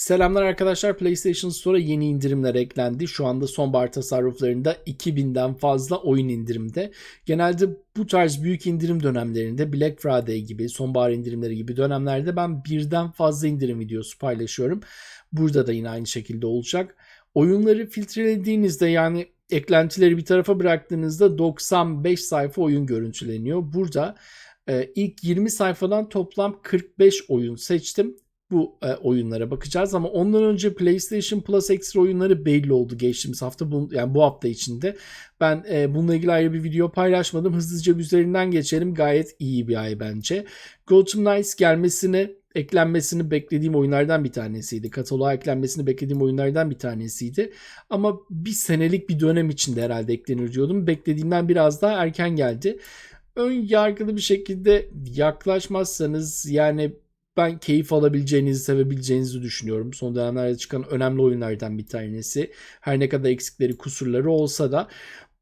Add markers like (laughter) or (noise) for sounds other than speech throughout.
Selamlar arkadaşlar. PlayStation Store'a yeni indirimler eklendi. Şu anda sonbahar tasarruflarında 2000'den fazla oyun indirimde. Genelde bu tarz büyük indirim dönemlerinde Black Friday gibi, sonbahar indirimleri gibi dönemlerde ben birden fazla indirim videosu paylaşıyorum. Burada da yine aynı şekilde olacak. Oyunları filtrelediğinizde yani eklentileri bir tarafa bıraktığınızda 95 sayfa oyun görüntüleniyor. Burada e, ilk 20 sayfadan toplam 45 oyun seçtim bu e, oyunlara bakacağız ama ondan önce PlayStation Plus Extra oyunları belli oldu geçtiğimiz hafta bu, yani bu hafta içinde. Ben e, bununla ilgili ayrı bir video paylaşmadım. Hızlıca üzerinden geçelim. Gayet iyi bir ay bence. Gotham Knights gelmesini eklenmesini beklediğim oyunlardan bir tanesiydi. Kataloğa eklenmesini beklediğim oyunlardan bir tanesiydi. Ama bir senelik bir dönem içinde herhalde eklenir diyordum. Beklediğimden biraz daha erken geldi. Ön yargılı bir şekilde yaklaşmazsanız yani ben keyif alabileceğinizi, sevebileceğinizi düşünüyorum. Son dönemlerde çıkan önemli oyunlardan bir tanesi. Her ne kadar eksikleri, kusurları olsa da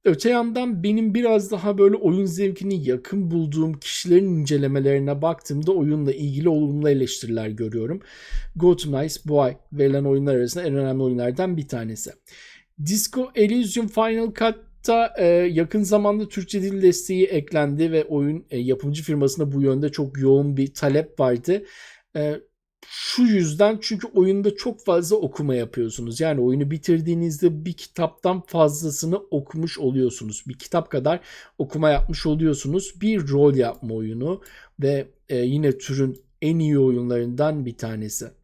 Öte yandan benim biraz daha böyle oyun zevkini yakın bulduğum kişilerin incelemelerine baktığımda oyunla ilgili olumlu eleştiriler görüyorum. Gotham Knights bu ay verilen oyunlar arasında en önemli oyunlardan bir tanesi. Disco Elysium Final Cut'ta e, yakın zamanda Türkçe dil desteği eklendi ve oyun e, yapımcı firmasında bu yönde çok yoğun bir talep vardı. E, şu yüzden çünkü oyunda çok fazla okuma yapıyorsunuz. Yani oyunu bitirdiğinizde bir kitaptan fazlasını okumuş oluyorsunuz. Bir kitap kadar okuma yapmış oluyorsunuz. Bir rol yapma oyunu ve e, yine türün en iyi oyunlarından bir tanesi.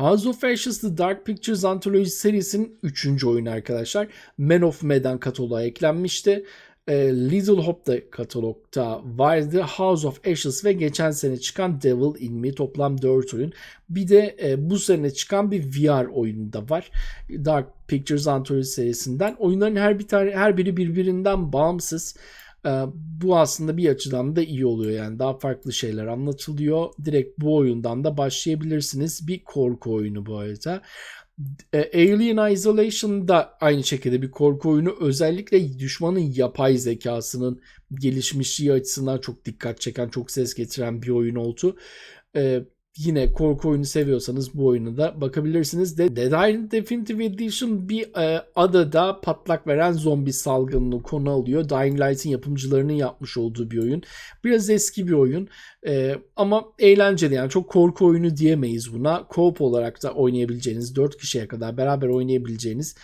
House of Ashes The Dark Pictures Anthology serisinin 3. oyunu arkadaşlar. Man of Medan kataloğa eklenmişti. E, Little Hope da katalogda vardı. House of Ashes ve geçen sene çıkan Devil in Me toplam 4 oyun. Bir de e, bu sene çıkan bir VR oyunu da var. Dark Pictures Anthology serisinden. Oyunların her bir tane her biri birbirinden bağımsız. E, bu aslında bir açıdan da iyi oluyor yani daha farklı şeyler anlatılıyor. Direkt bu oyundan da başlayabilirsiniz. Bir korku oyunu bu arada. Alien Isolation da aynı şekilde bir korku oyunu. Özellikle düşmanın yapay zekasının gelişmişliği açısından çok dikkat çeken, çok ses getiren bir oyun oldu. Ee, yine korku oyunu seviyorsanız bu oyunu da bakabilirsiniz. De Dead Island Definitive Edition bir e, adada patlak veren zombi salgınını konu alıyor. Dying Light'in yapımcılarının yapmış olduğu bir oyun. Biraz eski bir oyun e, ama eğlenceli yani çok korku oyunu diyemeyiz buna. Co-op olarak da oynayabileceğiniz 4 kişiye kadar beraber oynayabileceğiniz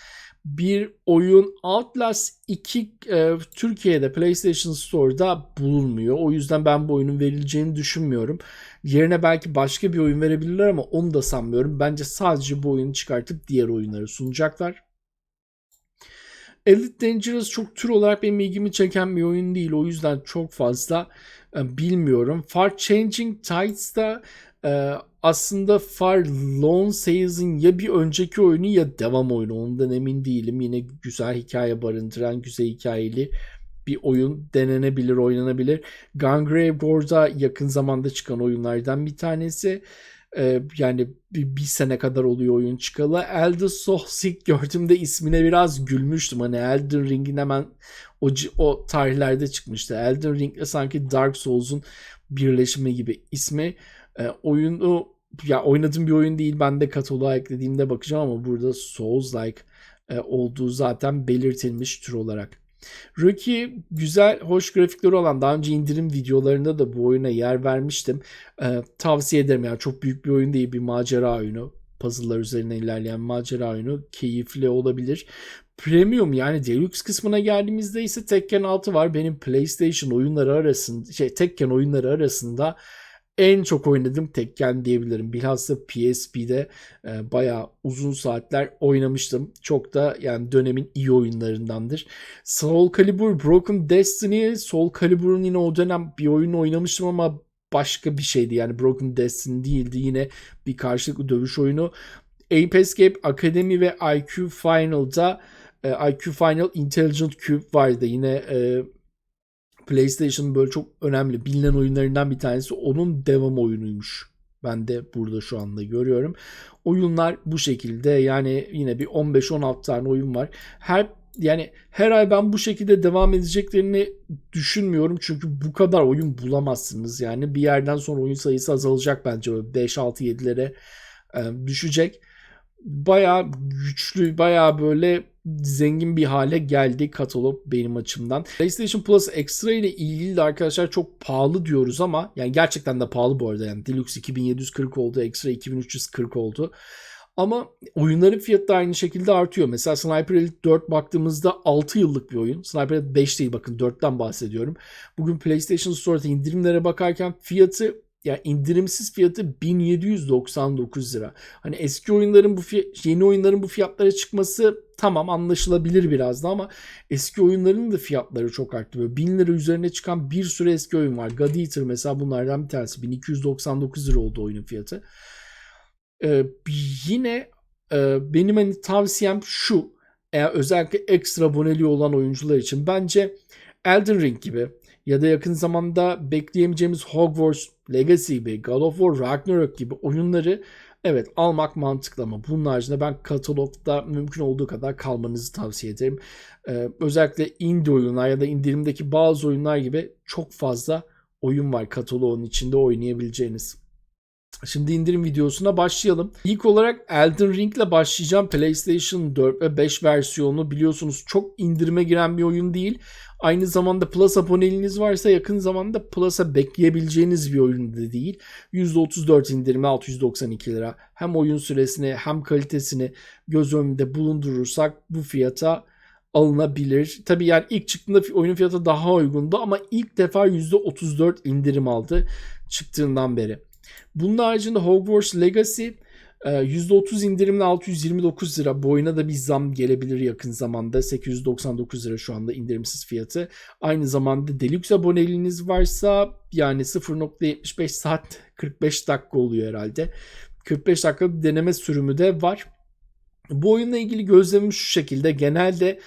bir oyun Outlast 2 e, Türkiye'de PlayStation Store'da bulunmuyor. O yüzden ben bu oyunun verileceğini düşünmüyorum. Yerine belki başka bir oyun verebilirler ama onu da sanmıyorum. Bence sadece bu oyunu çıkartıp diğer oyunları sunacaklar. Elite Dangerous çok tür olarak benim ilgimi çeken bir oyun değil. O yüzden çok fazla e, bilmiyorum. Far Changing Tides'da e, aslında Far Lone Sales'in ya bir önceki oyunu ya devam oyunu. Ondan emin değilim. Yine güzel hikaye barındıran, güzel hikayeli bir oyun denenebilir, oynanabilir. Gungrave Gore'da yakın zamanda çıkan oyunlardan bir tanesi. Ee, yani bir, bir sene kadar oluyor oyun çıkalı. Elder Scrolls ilk gördüğümde ismine biraz gülmüştüm. Hani Elden Ring'in hemen o, o tarihlerde çıkmıştı. Elden Ring sanki Dark Souls'un birleşimi gibi ismi. Ee, oyunu ya oynadığım bir oyun değil. Ben de kataloğa eklediğimde bakacağım ama burada Souls-like e, olduğu zaten belirtilmiş tür olarak. Rookie güzel, hoş grafikleri olan daha önce indirim videolarında da bu oyuna yer vermiştim. Ee, tavsiye ederim yani çok büyük bir oyun değil bir macera oyunu. Puzzle'lar üzerine ilerleyen macera oyunu keyifli olabilir. Premium yani Deluxe kısmına geldiğimizde ise Tekken 6 var. Benim PlayStation oyunları arasında şey Tekken oyunları arasında en çok oynadığım Tekken diyebilirim. Bilhassa PSP'de e, bayağı uzun saatler oynamıştım. Çok da yani dönemin iyi oyunlarındandır. Soul Calibur Broken Destiny, Soul Calibur'un yine o dönem bir oyunu oynamıştım ama başka bir şeydi. Yani Broken Destiny değildi. Yine bir karşılıklı dövüş oyunu. Ape Escape Academy ve IQ Final'da e, IQ Final Intelligent Cube vardı. Yine e, PlayStation'ın böyle çok önemli bilinen oyunlarından bir tanesi onun devam oyunuymuş. Ben de burada şu anda görüyorum. Oyunlar bu şekilde yani yine bir 15-16 tane oyun var. Her yani her ay ben bu şekilde devam edeceklerini düşünmüyorum. Çünkü bu kadar oyun bulamazsınız. Yani bir yerden sonra oyun sayısı azalacak bence. 5-6-7'lere e, düşecek. Bayağı güçlü, bayağı böyle zengin bir hale geldi katalog benim açımdan. PlayStation Plus Extra ile ilgili de arkadaşlar çok pahalı diyoruz ama yani gerçekten de pahalı bu arada. Yani Deluxe 2740 oldu, Extra 2340 oldu. Ama oyunların fiyatı da aynı şekilde artıyor. Mesela Sniper Elite 4 baktığımızda 6 yıllık bir oyun. Sniper Elite 5 değil bakın 4'ten bahsediyorum. Bugün PlayStation Store'da indirimlere bakarken fiyatı ya indirimsiz fiyatı 1799 lira. Hani eski oyunların bu fiyat, yeni oyunların bu fiyatlara çıkması tamam anlaşılabilir biraz da ama eski oyunların da fiyatları çok arttı. Böyle 1000 lira üzerine çıkan bir sürü eski oyun var. God Eater mesela bunlardan bir tanesi. 1299 lira oldu oyunun fiyatı. Ee, yine e, benim hani tavsiyem şu. Eğer özellikle ekstra aboneliği olan oyuncular için bence Elden Ring gibi ya da yakın zamanda bekleyemeyeceğimiz Hogwarts Legacy gibi, God of War Ragnarok gibi oyunları evet almak mantıklı ama bunun haricinde ben katalogda mümkün olduğu kadar kalmanızı tavsiye ederim. Ee, özellikle indie oyunlar ya da indirimdeki bazı oyunlar gibi çok fazla oyun var kataloğun içinde oynayabileceğiniz. Şimdi indirim videosuna başlayalım. İlk olarak Elden Ring ile başlayacağım. PlayStation 4 ve 5 versiyonu biliyorsunuz çok indirime giren bir oyun değil. Aynı zamanda Plus aboneliğiniz varsa yakın zamanda Plus'a bekleyebileceğiniz bir oyun da değil. %34 indirime 692 lira. Hem oyun süresini hem kalitesini göz önünde bulundurursak bu fiyata alınabilir. Tabi yani ilk çıktığında oyunun fiyatı daha uygundu ama ilk defa %34 indirim aldı çıktığından beri. Bunun haricinde Hogwarts Legacy %30 e, indirimle 629 lira. Bu oyuna da bir zam gelebilir yakın zamanda. 899 lira şu anda indirimsiz fiyatı. Aynı zamanda Deluxe aboneliğiniz varsa yani 0.75 saat 45 dakika oluyor herhalde. 45 dakika bir deneme sürümü de var. Bu oyunla ilgili gözlemim şu şekilde. Genelde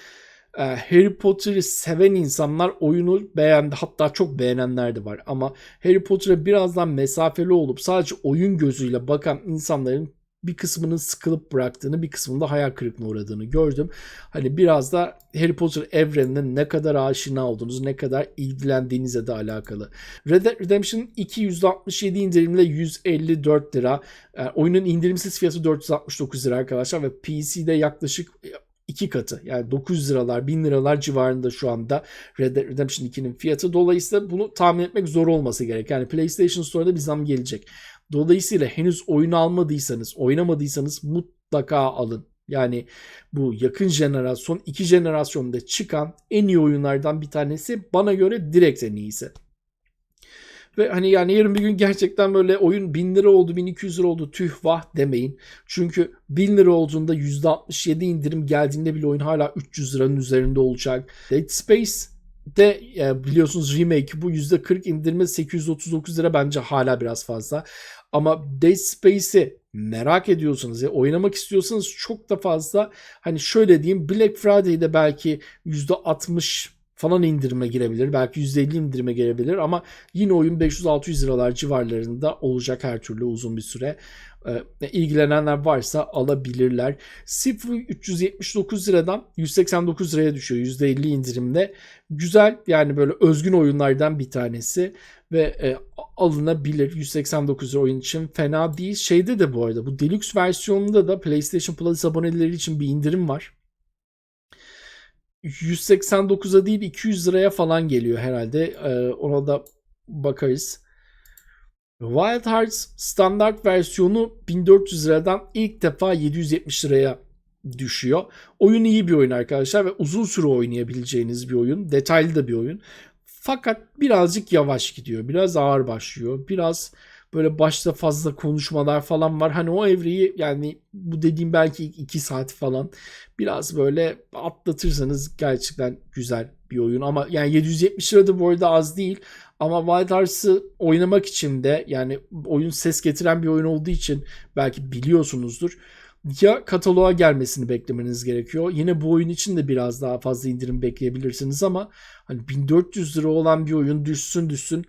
Harry Potter'ı seven insanlar oyunu beğendi. Hatta çok beğenenler de var. Ama Harry Potter'a birazdan mesafeli olup sadece oyun gözüyle bakan insanların bir kısmının sıkılıp bıraktığını, bir kısmının da hayal kırıklığına uğradığını gördüm. Hani biraz da Harry Potter evrenine ne kadar aşina olduğunuz, ne kadar ilgilendiğinize de alakalı. Red Dead Redemption 2 %67 indirimle 154 lira. Yani ee, oyunun indirimsiz fiyatı 469 lira arkadaşlar ve PC'de yaklaşık iki katı. Yani 900 liralar 1000 liralar civarında şu anda Red Dead Redemption 2'nin fiyatı. Dolayısıyla bunu tahmin etmek zor olması gerek. Yani PlayStation Store'da bir zam gelecek. Dolayısıyla henüz oyunu almadıysanız, oynamadıysanız mutlaka alın. Yani bu yakın jenerasyon, iki jenerasyonda çıkan en iyi oyunlardan bir tanesi bana göre direkt en iyisi. Ve hani yani yarın bir gün gerçekten böyle oyun 1000 lira oldu 1200 lira oldu tüh vah demeyin. Çünkü 1000 lira olduğunda %67 indirim geldiğinde bile oyun hala 300 liranın üzerinde olacak. Dead Space de e, biliyorsunuz remake bu %40 indirme 839 lira bence hala biraz fazla. Ama Dead Space'i merak ediyorsanız ya oynamak istiyorsanız çok da fazla hani şöyle diyeyim Black Friday'de belki %60 falan indirime girebilir. Belki %50 indirime girebilir ama yine oyun 500-600 liralar civarlarında olacak her türlü uzun bir süre. Ee, ilgilenenler varsa alabilirler. Sifri 379 liradan 189 liraya düşüyor %50 indirimde. Güzel yani böyle özgün oyunlardan bir tanesi ve e, alınabilir 189 lira oyun için fena değil. Şeyde de bu arada bu deluxe versiyonunda da PlayStation Plus aboneleri için bir indirim var. 189'a değil 200 liraya falan geliyor herhalde. Ee, ona da bakarız. Wild Hearts standart versiyonu 1400 liradan ilk defa 770 liraya düşüyor. Oyun iyi bir oyun arkadaşlar ve uzun süre oynayabileceğiniz bir oyun. Detaylı da bir oyun. Fakat birazcık yavaş gidiyor. Biraz ağır başlıyor. Biraz böyle başta fazla konuşmalar falan var. Hani o evreyi yani bu dediğim belki 2 saat falan biraz böyle atlatırsanız gerçekten güzel bir oyun. Ama yani 770 lira da bu arada az değil. Ama Wild Hearts'ı oynamak için de yani oyun ses getiren bir oyun olduğu için belki biliyorsunuzdur. Ya kataloğa gelmesini beklemeniz gerekiyor. Yine bu oyun için de biraz daha fazla indirim bekleyebilirsiniz ama hani 1400 lira olan bir oyun düşsün düşsün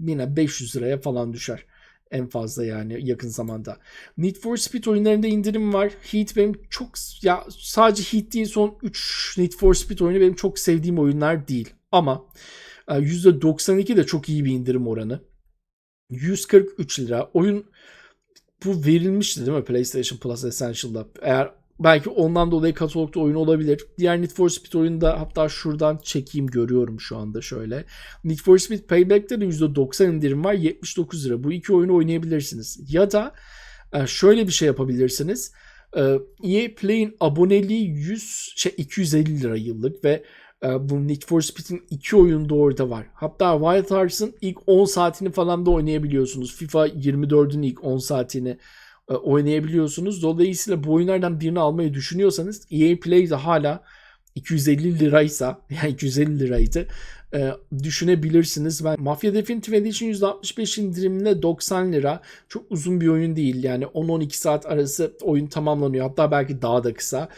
yine 500 liraya falan düşer. En fazla yani yakın zamanda. Need for Speed oyunlarında indirim var. Heat benim çok ya sadece Heat değil son 3 Need for Speed oyunu benim çok sevdiğim oyunlar değil. Ama %92 e, de çok iyi bir indirim oranı. 143 lira. Oyun bu verilmişti değil mi PlayStation Plus Essential'da? Eğer belki ondan dolayı katalogda oyun olabilir. Diğer Need for Speed oyunda hatta şuradan çekeyim görüyorum şu anda şöyle. Need for Speed Payback'te de %90 indirim var 79 lira. Bu iki oyunu oynayabilirsiniz. Ya da e, şöyle bir şey yapabilirsiniz. E, EA Play'in aboneliği 100 şey 250 lira yıllık ve e, bu Need for Speed'in iki oyunu da orada var. Hatta Wild Hearts'ın ilk 10 saatini falan da oynayabiliyorsunuz. FIFA 24'ün ilk 10 saatini e, oynayabiliyorsunuz. Dolayısıyla bu oyunlardan birini almayı düşünüyorsanız EA Play'de hala 250 liraysa (laughs) yani 250 liraydı e, düşünebilirsiniz. Ben Mafia Definitive Edition %65 indirimle 90 lira. Çok uzun bir oyun değil. Yani 10-12 saat arası oyun tamamlanıyor. Hatta belki daha da kısa.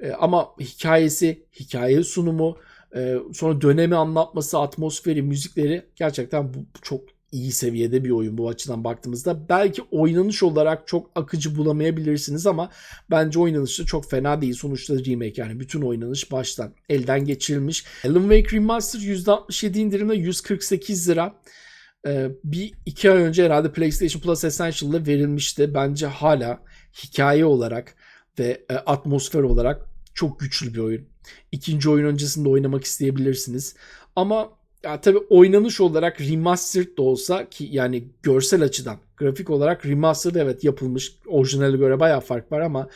E, ama hikayesi, hikaye sunumu, e, sonra dönemi anlatması, atmosferi, müzikleri gerçekten bu, bu çok iyi seviyede bir oyun bu açıdan baktığımızda. Belki oynanış olarak çok akıcı bulamayabilirsiniz ama bence oynanışı çok fena değil. Sonuçta remake yani bütün oynanış baştan elden geçirilmiş. Alan Wake Remaster %67 indirimle 148 lira. Ee, bir iki ay önce herhalde PlayStation Plus Essential'da verilmişti. Bence hala hikaye olarak ve e, atmosfer olarak çok güçlü bir oyun. İkinci oyun öncesinde oynamak isteyebilirsiniz. Ama ya tabii oynanış olarak remastered da olsa ki yani görsel açıdan grafik olarak remastered evet yapılmış. Orijinale göre bayağı fark var ama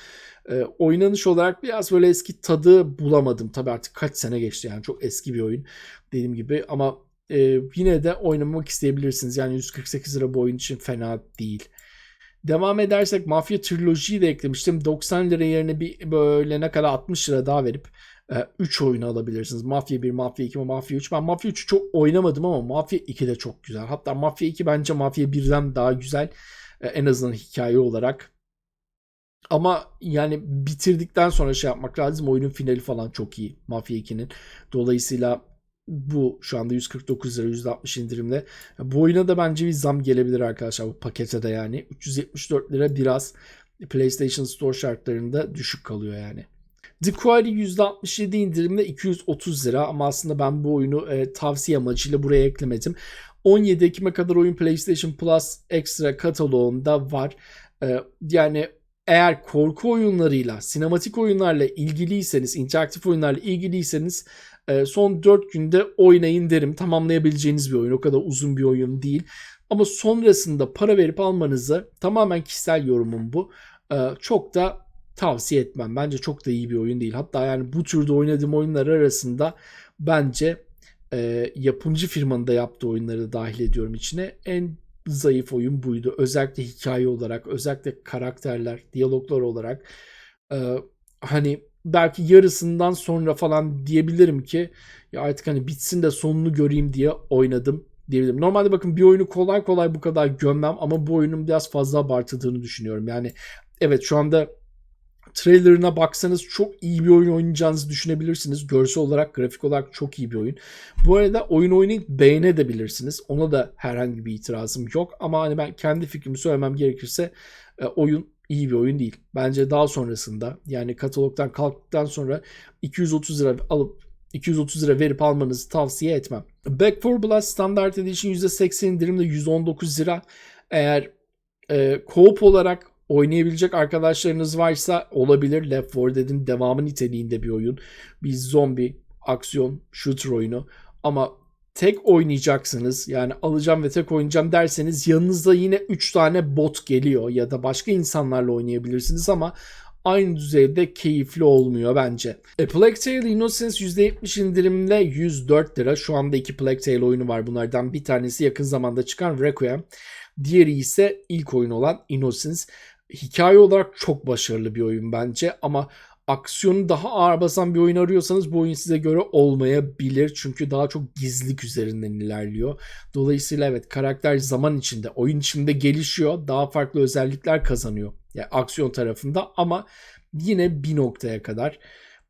e, oynanış olarak biraz böyle eski tadı bulamadım. Tabii artık kaç sene geçti yani çok eski bir oyun dediğim gibi ama e, yine de oynamak isteyebilirsiniz. Yani 148 lira bu oyun için fena değil. Devam edersek Mafya Trilogy'yi de eklemiştim. 90 lira yerine bir böyle ne kadar 60 lira daha verip 3 oyun alabilirsiniz. Mafya 1, Mafya 2 ve Mafya 3. Ben Mafya 3'ü çok oynamadım ama Mafya 2 de çok güzel. Hatta Mafya 2 bence Mafya 1'den daha güzel. En azından hikaye olarak. Ama yani bitirdikten sonra şey yapmak lazım. Oyunun finali falan çok iyi. Mafya 2'nin. Dolayısıyla bu şu anda 149 lira 160 indirimle. Bu oyuna da bence bir zam gelebilir arkadaşlar bu pakete de yani. 374 lira biraz PlayStation Store şartlarında düşük kalıyor yani. The Quarry %67 indirimle 230 lira ama aslında ben bu oyunu e, tavsiye amacıyla buraya eklemedim. 17 Ekim'e kadar oyun PlayStation Plus Extra kataloğunda var. E, yani eğer korku oyunlarıyla, sinematik oyunlarla ilgiliyseniz, interaktif oyunlarla ilgiliyseniz e, son 4 günde oynayın derim. Tamamlayabileceğiniz bir oyun. O kadar uzun bir oyun değil. Ama sonrasında para verip almanızı tamamen kişisel yorumum bu. E, çok da tavsiye etmem. Bence çok da iyi bir oyun değil. Hatta yani bu türde oynadığım oyunlar arasında bence e, yapımcı firmanın da yaptığı oyunları da dahil ediyorum içine. En zayıf oyun buydu. Özellikle hikaye olarak, özellikle karakterler, diyaloglar olarak. E, hani belki yarısından sonra falan diyebilirim ki ya artık hani bitsin de sonunu göreyim diye oynadım diyebilirim. Normalde bakın bir oyunu kolay kolay bu kadar gömmem ama bu oyunun biraz fazla abartıldığını düşünüyorum. Yani evet şu anda trailerına baksanız çok iyi bir oyun oynayacağınızı düşünebilirsiniz. Görsel olarak, grafik olarak çok iyi bir oyun. Bu arada oyun oynayıp beğenebilirsiniz. Ona da herhangi bir itirazım yok. Ama hani ben kendi fikrimi söylemem gerekirse e, oyun iyi bir oyun değil. Bence daha sonrasında yani katalogdan kalktıktan sonra 230 lira alıp 230 lira verip almanızı tavsiye etmem. Back 4 Blood Standard Edition %80 indirimle 119 lira. Eğer e, co-op olarak oynayabilecek arkadaşlarınız varsa olabilir. Left 4 Dead'in devamı niteliğinde bir oyun. Bir zombi, aksiyon, shooter oyunu. Ama tek oynayacaksınız yani alacağım ve tek oynayacağım derseniz yanınızda yine 3 tane bot geliyor ya da başka insanlarla oynayabilirsiniz ama aynı düzeyde keyifli olmuyor bence. A Plague Tale Innocence %70 indirimle 104 lira. Şu anda iki Plague Tale oyunu var. Bunlardan bir tanesi yakın zamanda çıkan Requiem. Diğeri ise ilk oyun olan Innocence hikaye olarak çok başarılı bir oyun bence ama aksiyonu daha ağır basan bir oyun arıyorsanız bu oyun size göre olmayabilir. Çünkü daha çok gizlilik üzerinden ilerliyor. Dolayısıyla evet karakter zaman içinde, oyun içinde gelişiyor. Daha farklı özellikler kazanıyor. Yani aksiyon tarafında ama yine bir noktaya kadar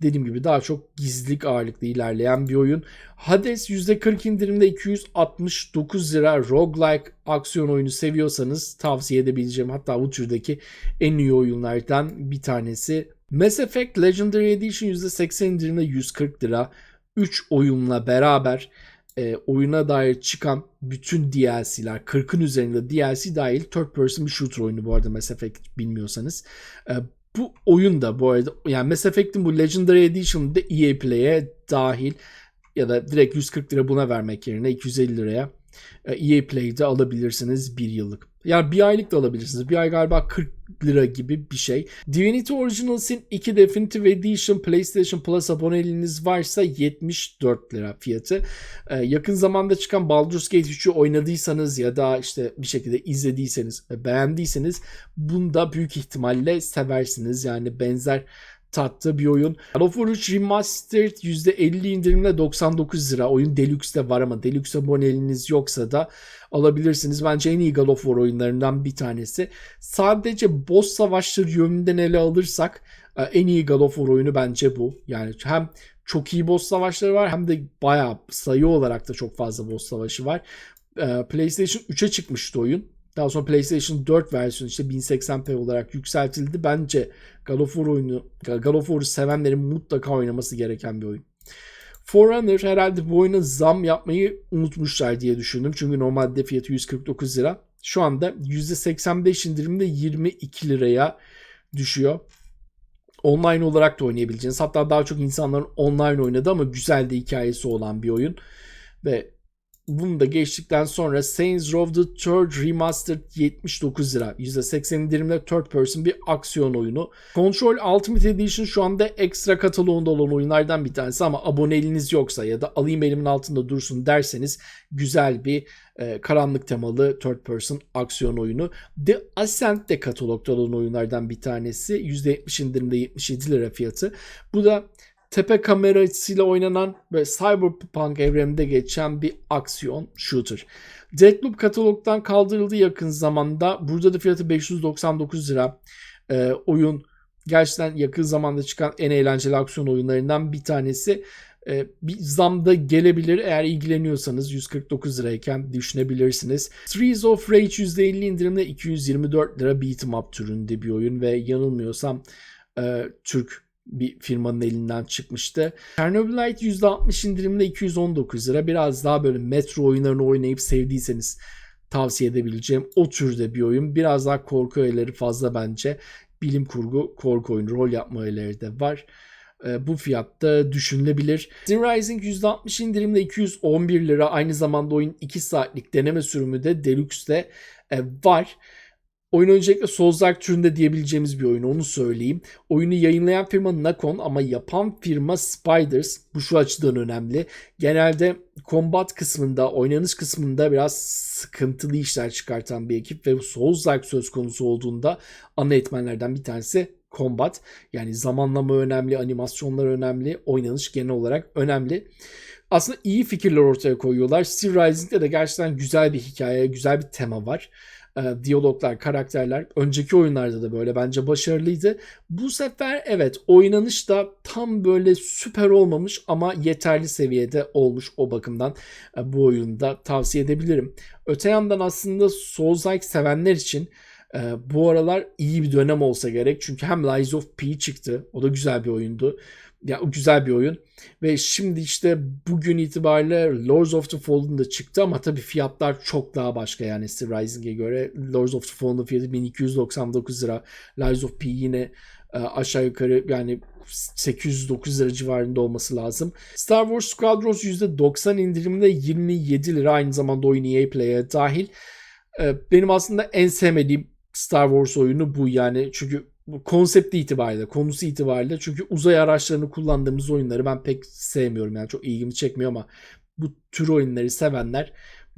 dediğim gibi daha çok gizlilik ağırlıklı ilerleyen bir oyun. Hades %40 indirimde 269 lira roguelike aksiyon oyunu seviyorsanız tavsiye edebileceğim hatta bu türdeki en iyi oyunlardan bir tanesi. Mass Effect Legendary Edition %80 indirimde 140 lira. 3 oyunla beraber e, oyuna dair çıkan bütün DLC'ler 40'ın üzerinde DLC dahil third person bir shooter oyunu bu arada Mass Effect bilmiyorsanız. E, bu oyun da bu arada yani Mass Effect'in bu Legendary Edition'da EA Play'e dahil ya da direkt 140 lira buna vermek yerine 250 liraya e, EA Play'de alabilirsiniz bir yıllık. Yani bir aylık da alabilirsiniz. Bir ay galiba 40 lira gibi bir şey. Divinity Originals'in 2 Definitive Edition PlayStation Plus aboneliğiniz varsa 74 lira fiyatı. Ee, yakın zamanda çıkan Baldur's Gate 3'ü oynadıysanız ya da işte bir şekilde izlediyseniz beğendiyseniz bunda büyük ihtimalle seversiniz. Yani benzer tatlı bir oyun. God of War 3 Remastered %50 indirimle 99 lira. Oyun Deluxe'de var ama Deluxe aboneliğiniz yoksa da alabilirsiniz. Bence en iyi God of War oyunlarından bir tanesi. Sadece boss savaşları yönünden ele alırsak e, en iyi God of War oyunu bence bu. Yani hem çok iyi boss savaşları var hem de bayağı sayı olarak da çok fazla boss savaşı var. E, PlayStation 3'e çıkmıştı oyun. Daha sonra PlayStation 4 versiyonu işte 1080p olarak yükseltildi. Bence God of War oyunu, God of War'u sevenlerin mutlaka oynaması gereken bir oyun. Forerunner herhalde bu oyuna zam yapmayı unutmuşlar diye düşündüm. Çünkü normalde fiyatı 149 lira. Şu anda %85 indirimde 22 liraya düşüyor. Online olarak da oynayabileceğiniz. Hatta daha çok insanların online oynadı ama güzel de hikayesi olan bir oyun. Ve bunu da geçtikten sonra Saints Row the Third Remastered 79 lira. %80 indirimle third person bir aksiyon oyunu. Control Ultimate Edition şu anda ekstra kataloğunda olan oyunlardan bir tanesi ama aboneliğiniz yoksa ya da alayım elimin altında dursun derseniz güzel bir e, karanlık temalı third person aksiyon oyunu. The Ascent de katalogda olan oyunlardan bir tanesi. %70 indirimde 77 lira fiyatı. Bu da tepe kamerasıyla oynanan ve cyberpunk evreninde geçen bir aksiyon shooter. Deathloop katalogdan kaldırıldı yakın zamanda. Burada da fiyatı 599 lira. Ee, oyun gerçekten yakın zamanda çıkan en eğlenceli aksiyon oyunlarından bir tanesi. Ee, bir zamda gelebilir eğer ilgileniyorsanız 149 lirayken düşünebilirsiniz. Trees of Rage %50 indirimle 224 lira beat'em up türünde bir oyun ve yanılmıyorsam e, Türk bir firmanın elinden çıkmıştı. Chernobylite %60 indirimle 219 lira. Biraz daha böyle metro oyunlarını oynayıp sevdiyseniz tavsiye edebileceğim o türde bir oyun. Biraz daha korku öğeleri fazla bence. Bilim kurgu, korku oyunu, rol yapma öğeleri de var. E, bu fiyatta düşünülebilir. Sin Rising %60 indirimle 211 lira. Aynı zamanda oyun 2 saatlik deneme sürümü de Deluxe'de e, var. Oyun öncelikle Souls-like türünde diyebileceğimiz bir oyun onu söyleyeyim. Oyunu yayınlayan firma Nakon ama yapan firma Spiders. Bu şu açıdan önemli. Genelde combat kısmında, oynanış kısmında biraz sıkıntılı işler çıkartan bir ekip ve Souls-like söz konusu olduğunda ana etmenlerden bir tanesi combat. Yani zamanlama önemli, animasyonlar önemli, oynanış genel olarak önemli. Aslında iyi fikirler ortaya koyuyorlar. Steel Rising'de de gerçekten güzel bir hikaye, güzel bir tema var e, diyaloglar, karakterler önceki oyunlarda da böyle bence başarılıydı. Bu sefer evet oynanış da tam böyle süper olmamış ama yeterli seviyede olmuş o bakımdan e, bu oyunda tavsiye edebilirim. Öte yandan aslında Souls-like sevenler için e, bu aralar iyi bir dönem olsa gerek. Çünkü hem Lies of P çıktı. O da güzel bir oyundu. Ya güzel bir oyun. Ve şimdi işte bugün itibariyle Lords of the Fallen da çıktı ama tabii fiyatlar çok daha başka yani Steel Rising'e göre. Lords of the Fallen'ın fiyatı 1299 lira. Lies of P yine e, aşağı yukarı yani 809 lira civarında olması lazım. Star Wars Squadrons %90 indirimde 27 lira aynı zamanda oyun EA Play'e dahil. E, benim aslında en sevmediğim Star Wars oyunu bu yani çünkü bu konsepti itibariyle, konusu itibariyle çünkü uzay araçlarını kullandığımız oyunları ben pek sevmiyorum yani çok ilgimi çekmiyor ama bu tür oyunları sevenler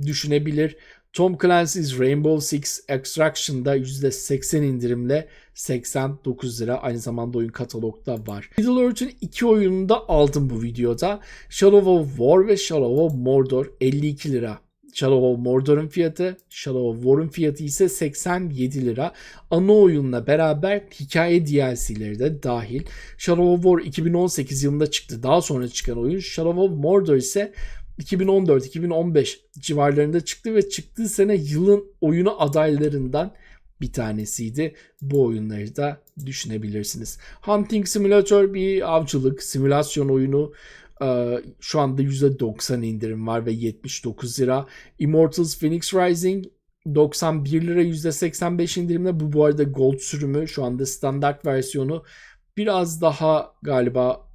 düşünebilir. Tom Clancy's Rainbow Six Extraction'da %80 indirimle 89 lira aynı zamanda oyun katalogda var. Middle Earth'ün iki oyununu da aldım bu videoda. Shadow of War ve Shadow of Mordor 52 lira Shadow of Mordor'un fiyatı, Shadow of War'un fiyatı ise 87 lira. Ana oyunla beraber hikaye DLC'leri de dahil. Shadow of War 2018 yılında çıktı. Daha sonra çıkan oyun. Shadow of Mordor ise 2014-2015 civarlarında çıktı ve çıktığı sene yılın oyunu adaylarından bir tanesiydi. Bu oyunları da düşünebilirsiniz. Hunting Simulator bir avcılık simülasyon oyunu. Ee, şu anda %90 indirim var ve 79 lira. Immortals Phoenix Rising 91 lira %85 indirimle. Bu bu arada gold sürümü şu anda standart versiyonu biraz daha galiba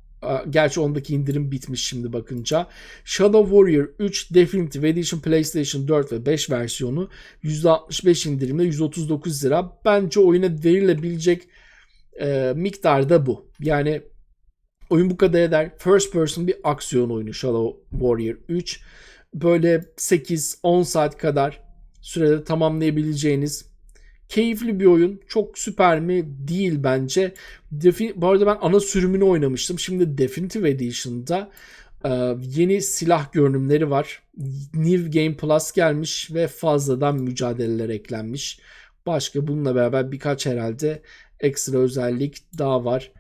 Gerçi ondaki indirim bitmiş şimdi bakınca. Shadow Warrior 3 Definitive Edition PlayStation 4 ve 5 versiyonu %65 indirimle 139 lira. Bence oyuna verilebilecek e, miktarda bu. Yani oyun bu kadar eder. First person bir aksiyon oyunu Shadow Warrior 3. Böyle 8-10 saat kadar sürede tamamlayabileceğiniz keyifli bir oyun. Çok süper mi? Değil bence. Defi Bu arada ben ana sürümünü oynamıştım. Şimdi Definitive Edition'da e, yeni silah görünümleri var. New Game Plus gelmiş ve fazladan mücadeleler eklenmiş. Başka bununla beraber birkaç herhalde ekstra özellik daha var.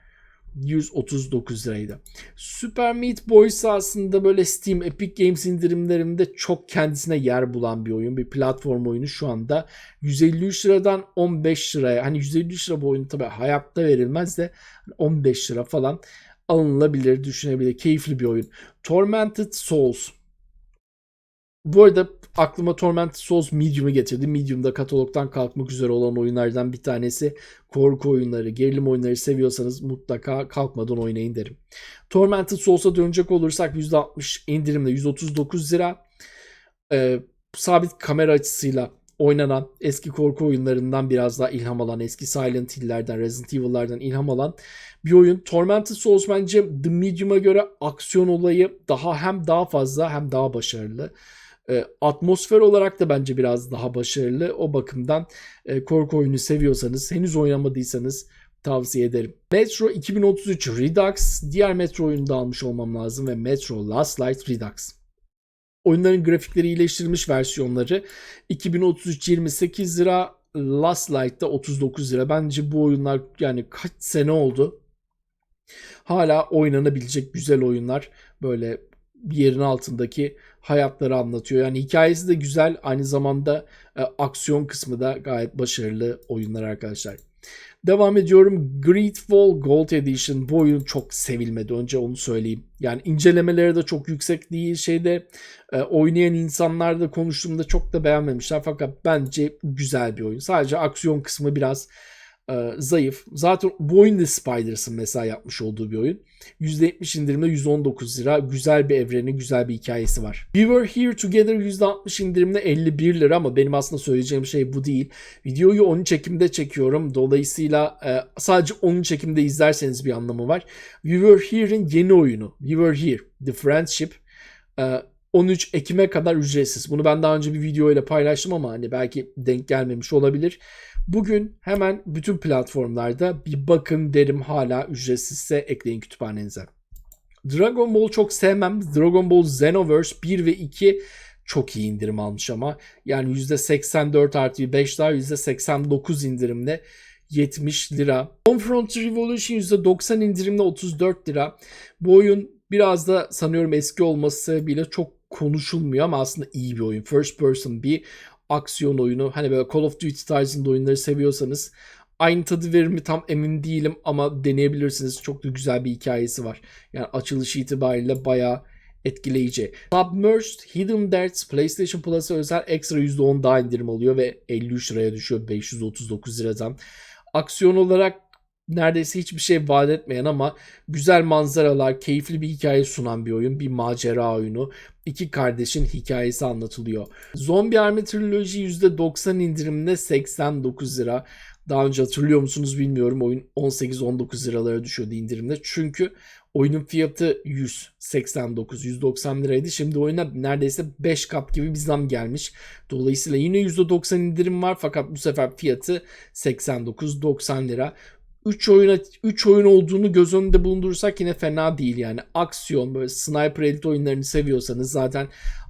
139 liraydı. Super Meat Boy aslında böyle Steam Epic Games indirimlerinde çok kendisine yer bulan bir oyun. Bir platform oyunu şu anda 153 liradan 15 liraya. Hani 153 lira bu oyun tabii hayatta verilmez de 15 lira falan alınabilir, düşünebilir. Keyifli bir oyun. Tormented Souls. Bu arada aklıma Tormented Souls Medium'u getirdi. Medium'da katalogdan kalkmak üzere olan oyunlardan bir tanesi. Korku oyunları, gerilim oyunları seviyorsanız mutlaka kalkmadan oynayın derim. Tormented Souls'a dönecek olursak %60 indirimle 139 lira. Ee, sabit kamera açısıyla oynanan eski korku oyunlarından biraz daha ilham alan, eski Silent Hill'lerden, Resident Evil'lardan ilham alan bir oyun. Tormented Souls bence The Medium'a göre aksiyon olayı daha hem daha fazla hem daha başarılı. E, atmosfer olarak da bence biraz daha başarılı. O bakımdan e, korku oyunu seviyorsanız, henüz oynamadıysanız tavsiye ederim. Metro 2033 Redux, diğer Metro oyunu da almış olmam lazım ve Metro Last Light Redux. Oyunların grafikleri iyileştirilmiş versiyonları 2033 28 lira, Last Light'ta 39 lira. Bence bu oyunlar yani kaç sene oldu. Hala oynanabilecek güzel oyunlar. Böyle yerin altındaki hayatları anlatıyor. Yani hikayesi de güzel. Aynı zamanda e, aksiyon kısmı da gayet başarılı oyunlar arkadaşlar. Devam ediyorum. Greedfall Gold Edition. Bu oyun çok sevilmedi. Önce onu söyleyeyim. Yani incelemeleri de çok yüksek değil. Şeyde e, oynayan insanlar da konuştuğumda çok da beğenmemişler. Fakat bence güzel bir oyun. Sadece aksiyon kısmı biraz e, zayıf. Zaten bu oyun da Spiders'ın mesela yapmış olduğu bir oyun. %70 indirimle 119 lira. Güzel bir evreni, güzel bir hikayesi var. We Were Here Together %60 indirimle 51 lira ama benim aslında söyleyeceğim şey bu değil. Videoyu 13 Ekim'de çekiyorum. Dolayısıyla e, sadece 13 Ekim'de izlerseniz bir anlamı var. We Were Here'in yeni oyunu. We Were Here. The Friendship. E, 13 Ekim'e kadar ücretsiz. Bunu ben daha önce bir video ile paylaştım ama hani belki denk gelmemiş olabilir. Bugün hemen bütün platformlarda bir bakın derim hala ücretsizse ekleyin kütüphanenize. Dragon Ball çok sevmem. Dragon Ball Xenoverse 1 ve 2 çok iyi indirim almış ama. Yani %84 artı 5 daha %89 indirimle 70 lira. Homefront Revolution %90 indirimle 34 lira. Bu oyun biraz da sanıyorum eski olması bile çok konuşulmuyor ama aslında iyi bir oyun. First person bir aksiyon oyunu. Hani böyle Call of Duty tarzında oyunları seviyorsanız aynı tadı verir mi tam emin değilim ama deneyebilirsiniz. Çok da güzel bir hikayesi var. Yani açılış itibariyle bayağı etkileyici. Submerged Hidden Darts PlayStation Plus'a özel ekstra %10 daha indirim oluyor ve 53 liraya düşüyor 539 liradan. Aksiyon olarak neredeyse hiçbir şey vaat etmeyen ama güzel manzaralar, keyifli bir hikaye sunan bir oyun. Bir macera oyunu. İki kardeşin hikayesi anlatılıyor. Zombie Army Trilogy %90 indirimde 89 lira. Daha önce hatırlıyor musunuz bilmiyorum. Oyun 18-19 liralara düşüyordu indirimde. Çünkü oyunun fiyatı 189, 190 liraydı. Şimdi oyuna neredeyse 5 kat gibi bir zam gelmiş. Dolayısıyla yine %90 indirim var fakat bu sefer fiyatı 89-90 lira. 3 oyuna 3 oyun olduğunu göz önünde bulundurursak yine fena değil yani. Aksiyon böyle sniper elite oyunlarını seviyorsanız zaten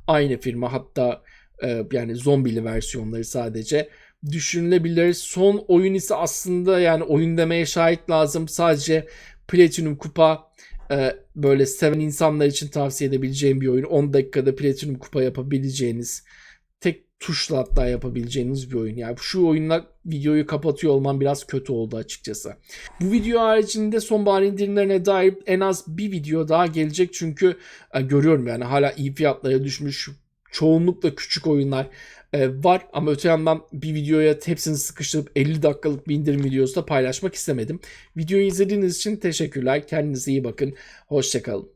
aynı firma hatta e, yani zombili versiyonları sadece düşünülebilir. Son oyun ise aslında yani oyun demeye şahit lazım. Sadece Platinum Kupa e, böyle seven insanlar için tavsiye edebileceğim bir oyun. 10 dakikada Platinum Kupa yapabileceğiniz tuşla hatta yapabileceğiniz bir oyun. Yani şu oyunla videoyu kapatıyor olmam biraz kötü oldu açıkçası. Bu video haricinde sonbahar indirimlerine dair en az bir video daha gelecek çünkü e, görüyorum yani hala iyi fiyatlara düşmüş çoğunlukla küçük oyunlar e, var ama öte yandan bir videoya hepsini sıkıştırıp 50 dakikalık bir indirim videosu da paylaşmak istemedim. Videoyu izlediğiniz için teşekkürler. Kendinize iyi bakın. Hoşçakalın.